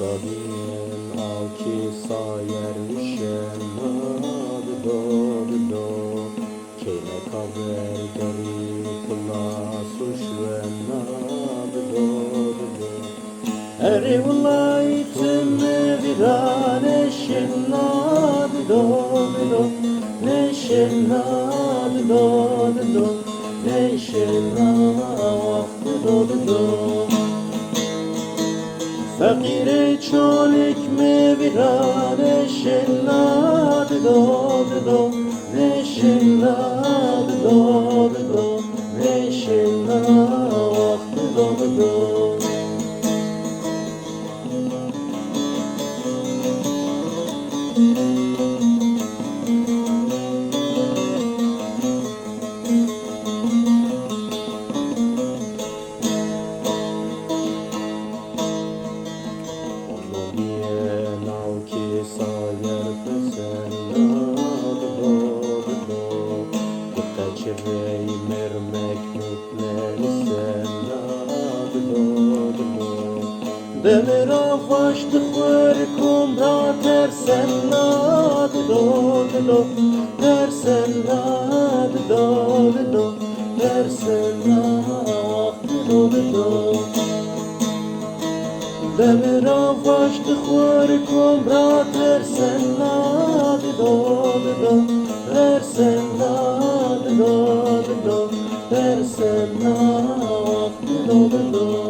Molodien alki sayer üşen Adı do Keyne kaver gari kula suşven Adı do do Eri ulaytime viran eşin Adı do do adı do do Neşen adı do do فقیر چالک میبیرن شلاد داد دو نشلاد داد دو نشلاد داد دو Molodien mermek do Demir avaştı khver kumra tersen Adı do do Tersen adı do do Tersen adı do do Demir avaştı khver kumra tersen Adı do sen sen ah, ne oldu?